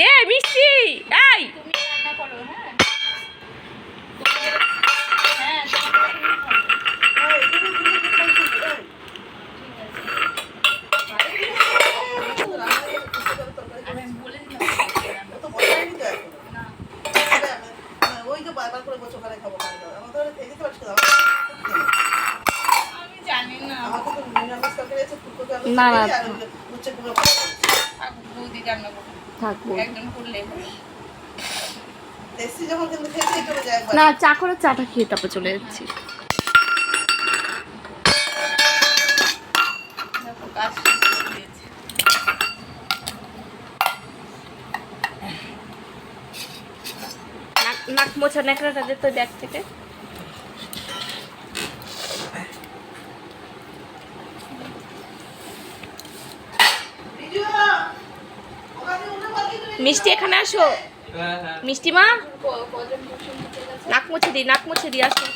এ মিষ্টি এই তুমি রান্না করো হ্যাঁ হ্যাঁ তোমার তুমি করো। আমি বলে দিলাম না আমি জানি না না, না। থাক, বৌদি রান্না করো থাকব একজন করলে না চা করে চাটা খেয়ে তারপর চলে যাচ্ছি। নাক নাক মোছা ন্যাকড়াটা দে ব্যাগ থেকে। মিষ্টি এখানে আসো। মিষ্টি মা? কজন বসে নিতে গেছে নাক মুছে দিই নাক মুছে দিই আসো।